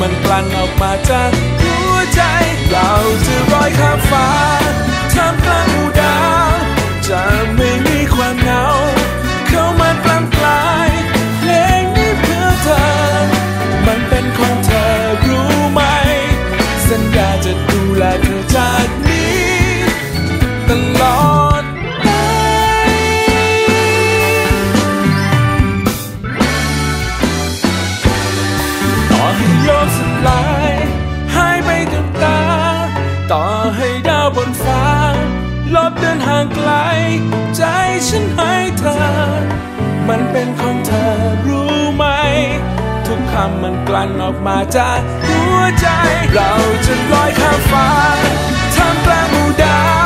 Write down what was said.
มันกลั่นออกมาจากหัวใจ เราจะลอยข้ามฟ้าท่ามกลางหมู่ดาว จะไม่มีความเหงา ให้ดาวบนฟ้าลบเดินห่างไกล ใจฉันให้เธอ มันเป็นของเธอรู้ไหม ทุกคำมันกลั่นออกมาจากหัวใจ เราจะลอยข้ามฟ้าท่ามกลางหมู่ดาว